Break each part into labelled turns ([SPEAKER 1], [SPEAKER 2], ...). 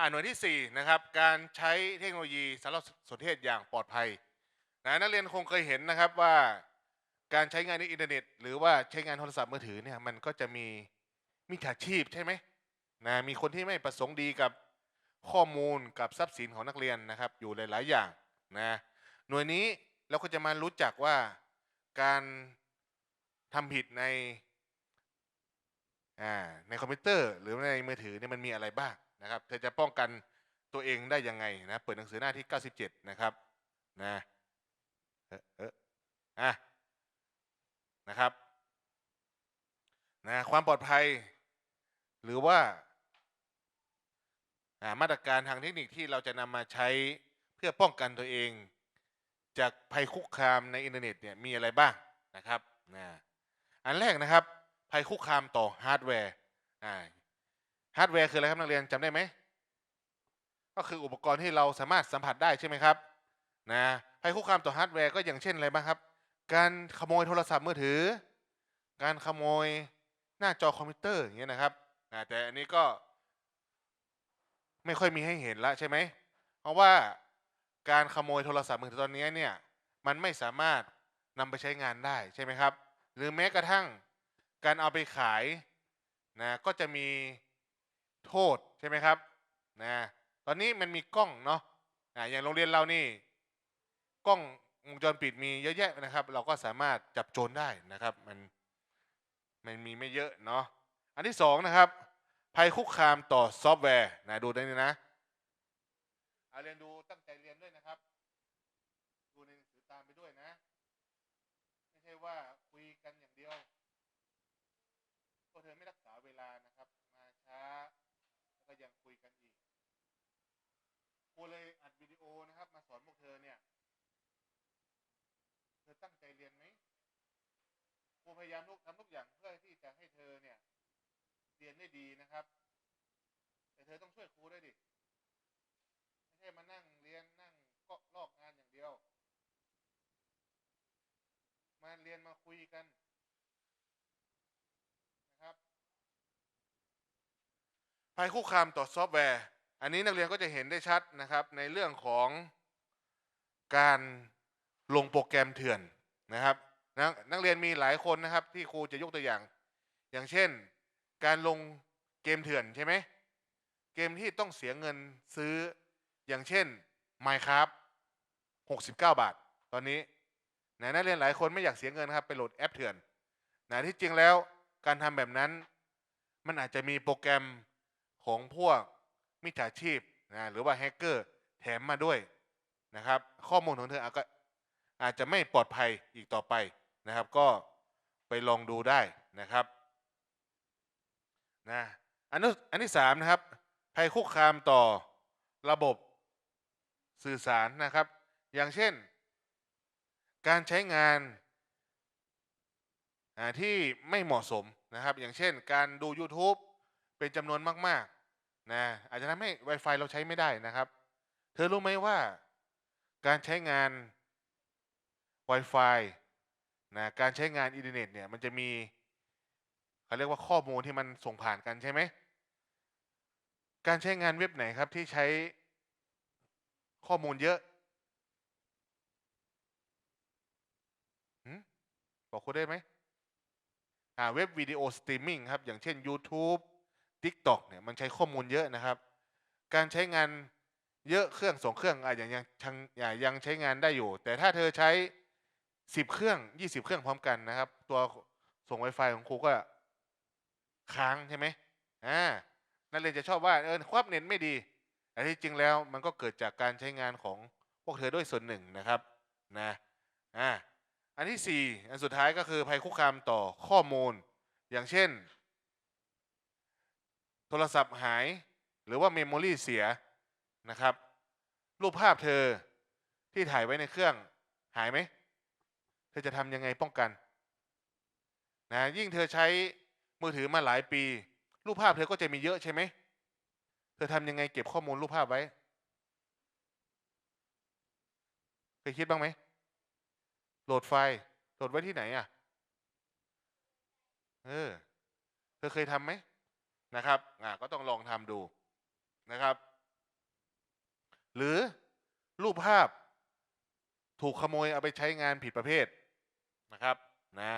[SPEAKER 1] อ่าหน่วยที่4นะครับการใช้เทคโนโลยีสารสนเทศอย่างปลอดภัยนะนักเรียนคงเคยเห็นนะครับว่าการใช้งานในอินเทอร์เน็ต หรือว่าใช้งานโทรศัพท์มือถือเนี่ยมันก็จะมีมิจฉาชีพใช่ไหมนะมีคนที่ไม่ประสงค์ดีกับข้อมูลกับทรัพย์สินของนักเรียนนะครับ อยู่หลาย ๆ อย่างนะหน่วยนี้เราก็จะมารู้จักว่าการทำผิดในอ่าในคอมพิวเตอร์ หรือในมือถือเนี่ยมันมีอะไรบ้าง นะครับเธอจะป้องกันตัวเองได้ยังไงนะเปิดหนังสือหน้าที่ 97 นะครับนะเออเอออะนะครับนะความปลอดภัย หรือว่าอ่ามาตรการทางเทคนิคที่เราจะนำมาใช้เพื่อป้องกันตัวเอง จากภัยคุกคามในอินเทอร์เน็ตเนี่ยมีอะไรบ้างนะครับนะอันแรกนะครับ ภัยคุกคามต่อฮาร์ดแวร์อ่า ฮาร์ดแวร์คืออะไรครับนักเรียนจำได้ไหมก็คืออุปกรณ์ที่เราสามารถสัมผัสได้ใช่ไหมครับนะภัยคุกคามต่อฮาร์ดแวร์ก็อย่างเช่นอะไรบ้างครับ การขโมยโทรศัพท์มือถือ การขโมยหน้าจอคอมพิวเตอร์อย่างเงี้ยนะครับอ่าแต่อันนี้ก็ ไม่ค่อยมีให้เห็นละใช่ไหมเพราะว่าการขโมยโทรศัพท์มือถือตอนนี้เนี่ยมันไม่สามารถนำไปใช้งานได้ใช่ไหมครับ หรือแม้กระทั่งการเอาไปขายนะก็จะมี โทษใช่ไหมครับนะตอนนี้มันมีกล้องเนาะอย่างโรงเรียนเรานี่กล้องวงจรปิดมีเยอะแยะนะครับ เราก็สามารถจับโจรได้นะครับ มันมันมีไม่เยอะเนาะอันที่สองนะครับภัยคุกคามต่อซอฟต์แวร์นะดูได้เลยนะเอาเรียนดูตั้งใจเรียนด้วยนะครับ ดูในหนังสือตามไปด้วยนะ ไม่ใช่ว่าคุยกันอย่างเดียวพวกเธอไม่รักษาเวลานะครับ มาช้า แล้วก็ยังคุยกันอีกครูเลยอัดวิดีโอนะครับ มาสอนพวกเธอเนี่ย เธอ ตั้งใจเรียนไหมครูพยายามทุกทำทุกอย่างเพื่อที่จะให้เธอเนี่ย เรียนได้ดีนะครับ แต่เธอต้องช่วยครูด้วยดิ ไม่ใช่มานั่งเรียนนั่งก็ลอกงานอย่างเดียว มาเรียนมาคุยกันนะครับภัยคุกคามต่อซอฟต์แวร์ อันนี้นักเรียนก็จะเห็นได้ชัดนะครับ ในเรื่องของการ ลงโปรแกรมเถื่อนนะครับนกนักเรียนมีหลายคนนะครับที่ครูจะยกตัวอย่าง อย่างเช่น การลงเกมเถื่อนใช่ไหมเกมที่ต้องเสียเงินซื้ออย่างเช่น Minecraft 69 บาท ตอนนี้นะนักเรียนหลายคนไม่อยากเสียเงินครับไปโหลดแอปเถื่อนนะที่จริงแล้วการทำแบบนั้น มันอาจจะมีโปรแกรมของพวกมิจฉาชีพนะหรือว่าแฮกเกอร์แถมมาด้วยนะครับ ข้อมูลของเธอ อาจจะไม่ปลอดภัยอีกต่อไปนะครับ ก็ไปลองดูได้นะครับนะอันนี้อันที่สามนะครับภัยคุกคามต่อระบบสื่อสารนะครับ อย่างเช่น การใช้งานที่ไม่เหมาะสมนะครับ อย่างเช่น การดู YouTube เป็นจำนวนมากๆนะอาจจะทำให้ Wi-Fi เราใช้ไม่ได้นะครับ เธอรู้ไหมว่าการใช้งาน Wi-Fi นะการใช้งานอินเทอร์เน็ตเนี่ยมันจะมีเขาเรียกว่าข้อมูลที่มันส่งผ่านกันใช่ไหม การใช้งานเว็บไหนครับที่ใช้ข้อมูลเยอะบอกคุณได้ไหมอ่าเว็บวิดีโอสตรีมมิ่งครับ อย่างเช่น YouTube TikTok เนี่ยมันใช้ข้อมูลเยอะนะครับ การใช้งานเยอะเครื่องสองเครื่องอาจจะยังยังยังยังใช้งานได้อยู่ แต่ถ้าเธอใช้ สิบเครื่องยี่สิบเครื่องพร้อมกันนะครับ ตัวส่ง Wi-Fi ของครูก็ค้างใช่ไหมอ่านักเรียนจะชอบว่าเออความเน็ตไม่ดีแต่ที่จริงแล้วมันก็เกิดจากการใช้งานของพวกเธอด้วยส่วนหนึ่งนะครับนะอ่าอันที่สี่อันสุดท้ายก็คือภัยคุกคามต่อข้อมูล อย่างเช่น โทรศัพท์หายหรือว่าเมมโมรีเสียนะครับ รูปภาพเธอที่ถ่ายไว้ในเครื่องหายไหม อจะทำยังไงป้องกันนะยิ่งเธอใช้มือถือมาหลายปี รูปภาพเธอก็จะมีเยอะใช่ไหมเธอทำยังไงเก็บข้อมูลรูปภาพไว้เคยคิดบ้างไหมโหลดไฟล์โหลดไว้ที่ไหนอะเออเธอเคยทำไหมนะครับอ่าก็ต้องลองทำดูนะครับ หรือรูปภาพถูกขโมยเอาไปใช้งานผิดประเภท นะครับนะ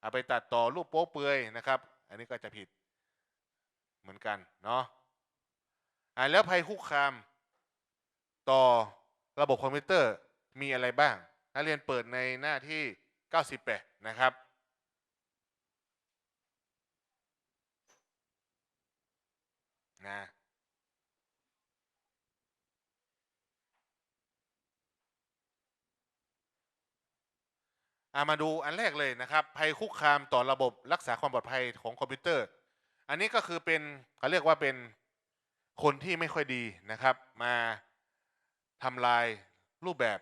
[SPEAKER 1] เอาไปตัดต่อรูปโป๊เปือยนะครับ อันนี้ก็จะผิดเหมือนกันเนาะอ่าแล้วภัยคุกคามต่อระบบคอมพิวเตอร์มีอะไรบ้าง นักเรียนเปิดในหน้าที่ 98 นะครับ นะ อ่ามาดูอันแรกเลยนะครับภัยคุกคามต่อระบบรักษาความปลอดภัยของคอมพิวเตอร์ อันนี้ก็คือเป็นเขาเรียกว่าเป็นคนที่ไม่ค่อยดีนะครับ มาทำลายรูปแบบ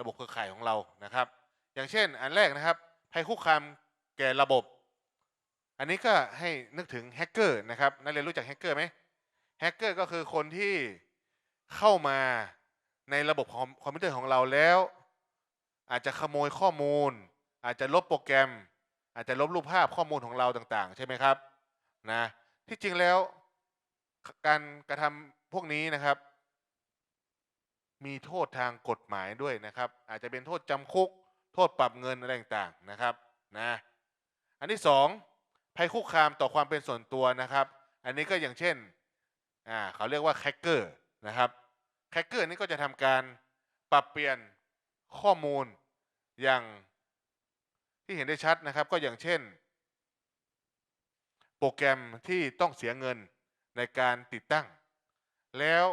[SPEAKER 1] ระบบเครือข่ายของเรานะครับ อย่างเช่น อันแรกนะครับภัยคุกคามแก่ระบบ อันนี้ก็ให้นึกถึงแฮกเกอร์นะครับนักเรียนรู้จักแฮกเกอร์ไหมแฮกเกอร์ก็คือคนที่เข้ามาในระบบคอมพิวเตอร์ของเราแล้ว อาจจะขโมยข้อมูล อาจจะลบโปรแกรม อาจจะลบรูปภาพข้อมูลของเราต่างๆ ใช่ไหมครับนะที่จริงแล้วการกระทำพวกนี้นะครับ มีโทษทางกฎหมายด้วยนะครับ อาจจะเป็นโทษจำคุก โทษปรับเงินอะไรต่างๆนะครับนะอันที่สองภัยคุกคามต่อความเป็นส่วนตัวนะครับ อันนี้ก็อย่างเช่นอ่าเขาเรียกว่าแคคเกอร์นะครับแคคเกอร์นี่ก็จะทำการปรับเปลี่ยนข้อมูลอย่าง ที่เห็นได้ชัดนะครับ ก็อย่างเช่น โปรแกรมที่ต้องเสียเงินในการติดตั้ง แล้ว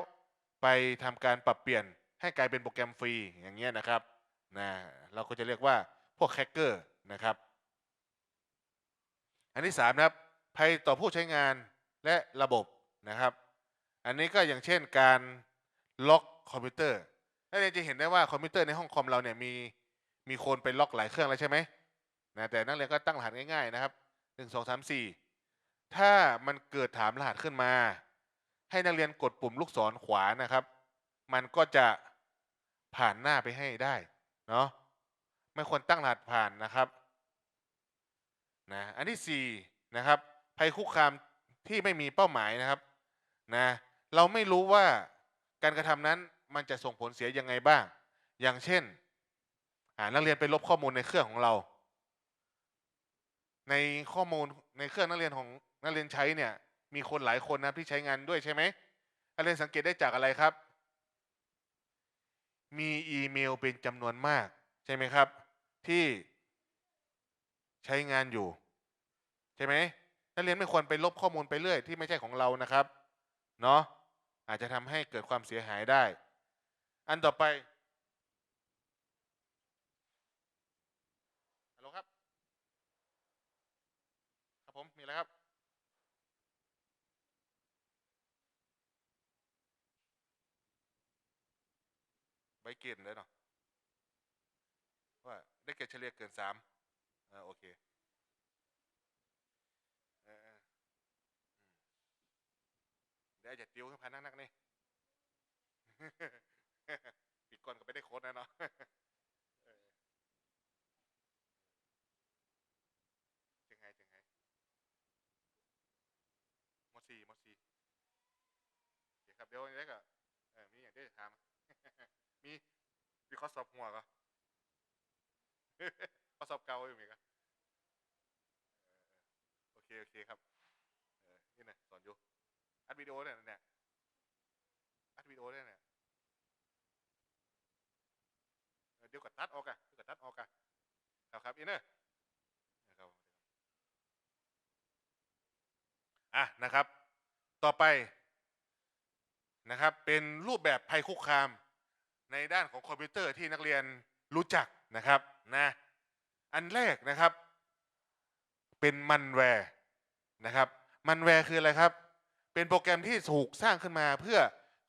[SPEAKER 1] ไปทำการปรับเปลี่ยนให้กลายเป็นโปรแกรมฟรีอย่างเงี้ยนะครับนะเราก็จะเรียกว่าพวกแคคเกอร์นะครับ อันที่สามนะครับภัยต่อผู้ใช้งานและระบบนะครับ อันนี้ก็อย่างเช่นการล็อกคอมพิวเตอร์นักเรียนจะเห็นได้ว่าคอมพิวเตอร์ในห้องคอมเราเนี่ยมีมีคนไปล็อกหลายเครื่องแล้วใช่ไหม นะแต่นักเรียนก็ตั้งรหัสง่ายๆนะครับหนึ่งสองสามสี่ถ้ามันเกิดถามรหัสขึ้นมา ให้นักเรียนกดปุ่มลูกศรขวานะครับ มันก็จะผ่านหน้าไปให้ได้เนาะไม่ควรตั้งรหัสผ่านนะครับนะอันที่สี่นะครับภัยคุกคามที่ไม่มีเป้าหมายนะครับนะเราไม่รู้ว่าการกระทำนั้นมันจะส่งผลเสียยังไงบ้าง อย่างเช่นนักเรียนไปลบข้อมูลในเครื่องของเรา ในข้อมูลในเครื่องนักเรียนของนักเรียนใช้เนี่ยมีคนหลายคนนะที่ใช้งานด้วยใช่ไหมนักเรียนสังเกตได้จากอะไรครับ มีอีเมลเป็นจำนวนมากใช่ไหมครับ ที่ใช้งานอยู่ ใช่ไหมนักเรียนไม่ควรไปลบข้อมูลไปเรื่อยที่ไม่ใช่ของเรานะครับเนาะอาจจะทำให้เกิดความเสียหายได้ อันต่อไปฮัลโหลครับ ครับ ผมมีอะไรครับใบเกณฑ์เลยเนาะว่าได้เกรดเฉลี่ยเกินสามอ่าโอเคเดี๋ยวจะติวให้พันนักๆนี่ปีก่อนก็ไม่ได้โค้ดนะเนาะ เออจังไงจังไงม สี่มสี่โอเคครับเดี๋ยววันนี้ก็เออมีอย่างที่จะถามมีมีข้อสอบหัวก็ข้อสอบเก่าอยู่ไหมครับโอเคโอเคครับเออนี่นะสอนอยู่อัดวิดีโอเนี่ยเนี่ยอัดวิดีโอเนี่ยเนี่ยเดี๋ยวก็ตัดออกอะเดี๋ยวก็ตัดออกอะครับครับอินเนอร์นะครับอะนะครับ ต่อไปนะครับเป็นรูปแบบภัยคุกคามในด้านของคอมพิวเตอร์ที่นักเรียนรู้จักนะครับนะอันแรกนะครับ เป็นมันแวร์นะครับมันแวร์คืออะไรครับ เป็นโปรแกรมที่ถูกสร้างขึ้นมาเพื่อ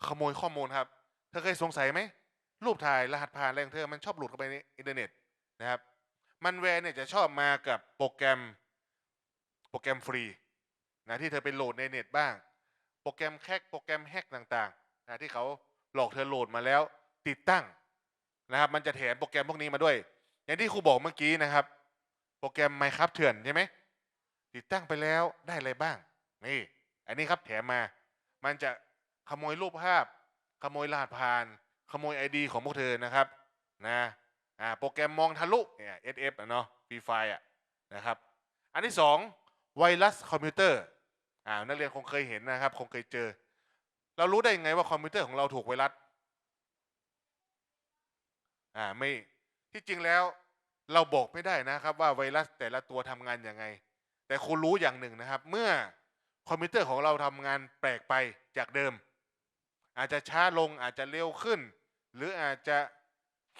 [SPEAKER 1] ขโมยข้อมูลครับ เธอเคยสงสัยไหม รูปถ่ายรหัสผ่านอะไรของเธอมันชอบหลุดเข้าไปในอินเทอร์เน็ตนะครับมันแวร์เนี่ยจะชอบมากับโปรแกรมโปรแกรมฟรีนะที่เธอไปโหลดในเน็ตบ้าง รแกรมแคกโปรแกรมแฮกต่างๆนะที่เขาหลอกเธอโหลดมาแล้วติดตั้งนะครับมันจะแถมโปรแกรมพวกนี้มาด้วย อย่างที่ครูบอกเมื่อกี้นะครับ โปรแกรม Minecraft เถื่อนใช่ไหมติดตั้งไปแล้วได้อะไรบ้างนี่อันนี้ครับแถมมา มันจะขโมยรูปภาพ ขโมยรหัสผ่าน ขโมยไอดีของพวกเธอนะครับนะอ่าโปรแกรมมองทะลุเนี่ย SF อะเนาะฟรีไฟอะนะครับ อันที่สองไวรัสคอมพิวเตอร์ อ่านักเรียนคงเคยเห็นนะครับ คงเคยเจอ เรารู้ได้ยังไงว่าคอมพิวเตอร์ของเราถูกไวรัสอ่าไม่ที่จริงแล้วเราบอกไม่ได้นะครับ ว่าไวรัสแต่ละตัวทำงานยังไง แต่คุณรู้อย่างหนึ่งนะครับ เมื่อคอมพิวเตอร์ของเราทำงานแปลกไปจากเดิม อาจจะช้าลงอาจจะเร็วขึ้น หรืออาจจะ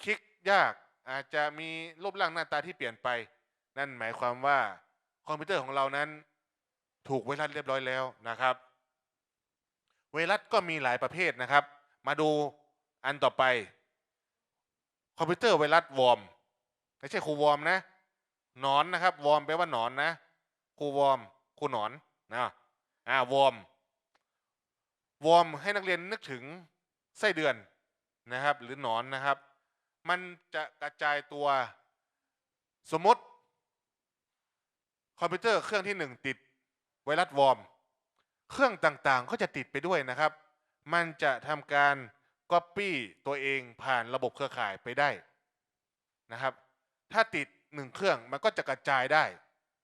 [SPEAKER 1] คลิกยาก อาจจะมีรูปร่างหน้าตาที่เปลี่ยนไป นั่นหมายความว่าคอมพิวเตอร์ของเรานั้น ถูกไวรัสเรียบร้อยแล้วนะครับ ไวรัสก็มีหลายประเภทนะครับ มาดูอันต่อไป คอมพิวเตอร์ไวรัสวอร์มไม่ใช่ครูวอร์มนะหนอนนะครับ วอร์มแปลว่าหนอนนะครูวอร์มครูหนอนนะอ่าวอร์มวอร์มให้นักเรียนนึกถึงไส้เดือนนะครับ หรือหนอนนะครับ มันจะกระจายตัวสมมติ คอมพิวเตอร์เครื่องที่หนึ่งติด ไวรัสวอร์ม เครื่องต่างๆก็จะติดไปด้วยนะครับ มันจะทำการ Copy ตัวเองผ่านระบบเครือข่ายไปได้นะครับ ถ้าติดหนึ่งเครื่องมันก็จะกระจายได้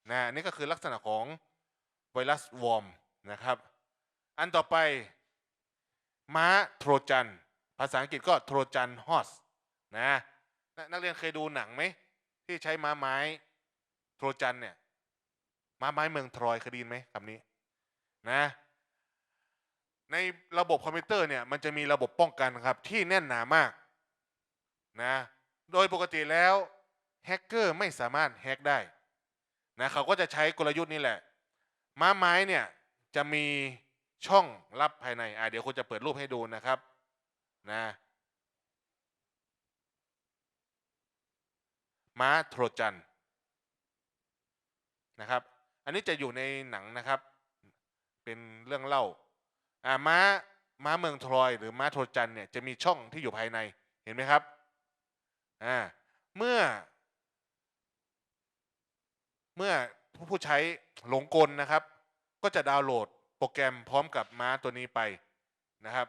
[SPEAKER 1] นะนี่ก็คือลักษณะของไวรัสวอร์มนะครับ อันต่อไป ม้าโทรจัน ภาษาอังกฤษก็โทรจันฮอสนะนักเรียนเคยดูหนังไหมที่ใช้ม้าไม้โทรจันเนี่ย ม้าไม้เมืองทรอยเคยได้ยินไหมคำนี้นะในระบบคอมพิวเตอร์เนี่ยมันจะมีระบบป้องกันครับที่แน่นหนามากนะโดยปกติแล้วแฮกเกอร์ไม่สามารถแฮกได้นะเขาก็จะใช้กลยุทธ์นี้แหละ ม้าไม้เนี่ยจะมีช่องลับภายในอะเดี๋ยวคุณจะเปิดรูปให้ดูนะครับนะม้าโทรจันนะครับ อันนี้จะอยู่ในหนังนะครับ เป็นเรื่องเล่าอ่าม้าม้าเมืองทรอยหรือม้าโทรจันเนี่ยจะมีช่องที่อยู่ภายในเห็นไหมครับอ่าเมื่อ เมื่อผู้ผู้ใช้หลงกลนะครับ ก็จะดาวน์โหลดโปรแกรมพร้อมกับม้าตัวนี้ไปนะครับ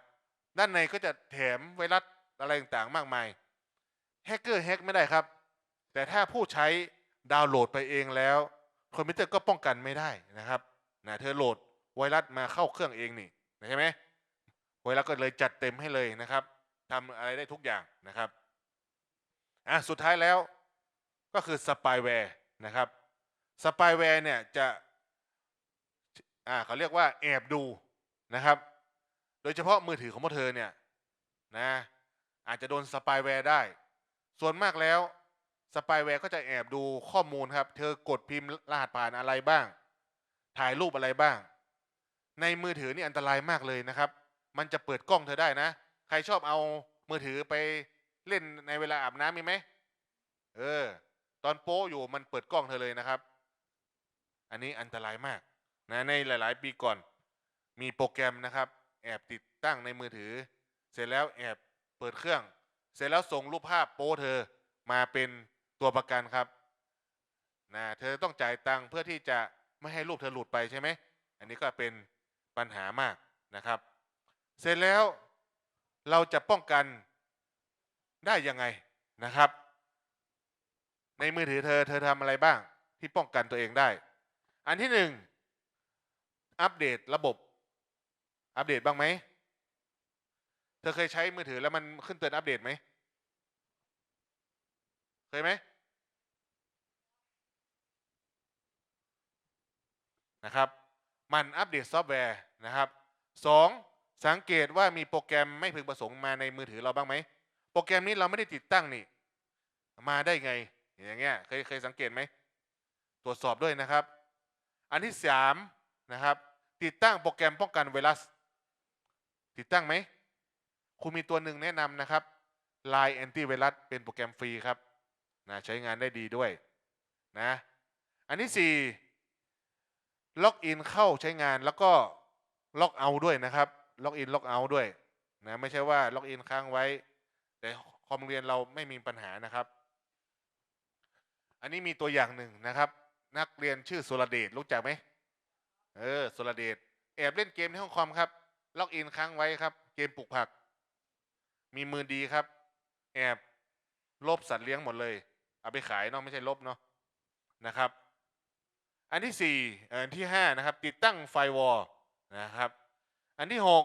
[SPEAKER 1] ด้านในก็จะแถมไวรัสอะไรต่างๆมากมายแฮกเกอร์แฮกไม่ได้ครับ แต่ถ้าผู้ใช้ดาวน์โหลดไปเองแล้ว คอมพิวเตอร์ก็ป้องกันไม่ได้นะครับนะเธอโหลดไวรัสมาเข้าเครื่องเองนี่ใช่ไหมไวรัสก็เลยจัดเต็มให้เลยนะครับทำอะไรได้ทุกอย่างนะครับอะสุดท้ายแล้วก็คือสปายแวร์นะครับสปายแวร์เนี่ยจะอ่าเขาเรียกว่าแอบดูนะครับ โดยเฉพาะมือถือของพวกเธอเนี่ยนะอาจจะโดนสปายแวร์ได้ ส่วนมากแล้ว สปายแวร์ก็จะแอบดูข้อมูลครับ เธอกดพิมพ์รหัสผ่านอะไรบ้าง ถ่ายรูปอะไรบ้าง ในมือถือนี่อันตรายมากเลยนะครับ มันจะเปิดกล้องเธอได้นะ ใครชอบเอามือถือไปเล่นในเวลาอาบน้ำมีไหม เออ ตอนโป้อยู่มันเปิดกล้องเธอเลยนะครับ อันนี้อันตรายมากนะในหลาย ๆ ปีก่อน มีโปรแกรมนะครับ แอบติดตั้งในมือถือ เสร็จแล้วแอบเปิดเครื่อง เสร็จแล้วส่งรูปภาพโป้เธอมาเป็น ตัวประกันครับนะเธอต้องจ่ายตังค์เพื่อที่จะไม่ให้รูปเธอหลุดไปใช่ไหม อันนี้ก็เป็นปัญหามากนะครับ เสร็จแล้วเราจะป้องกันได้ยังไงนะครับ ในมือถือเธอเธอทำอะไรบ้างที่ป้องกันตัวเองได้ อันที่หนึ่งอัปเดตระบบ อัปเดตบ้างไหม เธอเคยใช้มือถือแล้วมันขึ้นเตือนอัปเดตไหม เคยไหมนะครับมันอัปเดตซอฟต์แวร์นะครับสองสังเกตว่ามีโปรแกรมไม่พึงประสงค์มาในมือถือเราบ้างไหม โปรแกรมนี้เราไม่ได้ติดตั้งนี่ มาได้ไง อย่างเงี้ยเคยเคยสังเกตไหม ตรวจสอบด้วยนะครับ อันที่สามนะครับติดตั้งโปรแกรมป้องกันไวรัส ติดตั้งไหม คุณมีตัวหนึ่งแนะนำนะครับ Line Antivirus เป็นโปรแกรมฟรีครับ นะใช้งานได้ดีด้วยนะอันที่สี่ล็อกอินเข้าใช้งานแล้วก็ล็อกเอาท์ด้วยนะครับล็อกอินล็อกเอาท์ด้วยนะไม่ใช่ว่าล็อกอินค้างไว้ แต่คอมเรียนเราไม่มีปัญหานะครับ อันนี้มีตัวอย่างหนึ่งนะครับ นักเรียนชื่อสุรเดชรู้จักไหมเออสุรเดชแอบเล่นเกมในห้องคอมครับล็อกอินค้างไว้ครับ เกมปลูกผัก มีมือดีครับ แอบลบสัตว์เลี้ยงหมดเลย เอาไปขายเนาะไม่ใช่ลบเนาะนะครับ อันที่สี่อันที่ห้านะครับ ติดตั้งไฟวอลนะครับ อันที่หก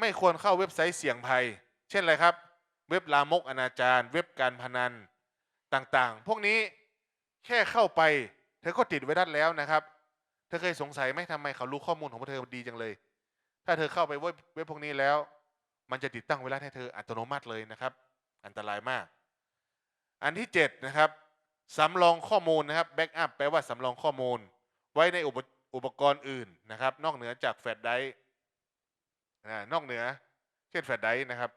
[SPEAKER 1] ไม่ควรเข้าเว็บไซต์เสี่ยงภัย เช่นอะไรครับ เว็บลามกอนาจารเว็บการพนันต่างๆ พวกนี้แค่เข้าไป เธอก็ติดไว้ด้แล้วนะครับ เธอเคยสงสัยไหมทำไมเขารู้ข้อมูลของเธอดีจังเลย ถ้าเธอเข้าไปเว็บพวกนี้แล้ว มันจะติดตั้งไว้แล้ให้เธออัตโนมัติเลยนะครับ อันตรายมาก อันที่เจ็ดนะครับสำรองข้อมูลนะครับแบ็กอัพแปลว่าสำรองข้อมูล ไว้ในอุปอุปกรณ์อื่นนะครับ นอกเหนือจากแฟลชไดรฟ์อ่านอกเหนือเช่นแฟลชไดร์นะครับ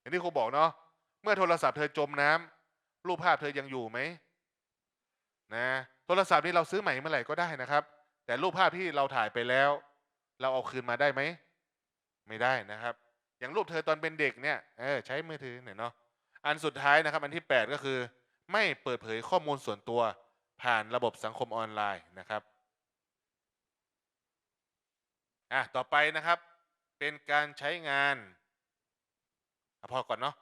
[SPEAKER 1] อย่างที่ครูบอกเนาะเมื่อโทรศัพท์เธอจมน้ำรูปภาพเธอยังอยู่ไหมนะโทรศัพท์นี่เราซื้อใหม่เมื่อไหร่ก็ได้นะครับ แต่รูปภาพที่เราถ่ายไปแล้ว เราเอาคืนมาได้ไหม ไม่ได้นะครับ อย่างรูปเธอตอนเป็นเด็กเนี่ยเออใช้มือถือเนี่ยเนาะ อันสุดท้ายนะครับ อันที่ 8 ก็คือ ไม่เปิดเผยข้อมูลส่วนตัวผ่านระบบสังคมออนไลน์นะครับอะต่อไปนะครับ เป็นการใช้งานอพอก่อนเนาะ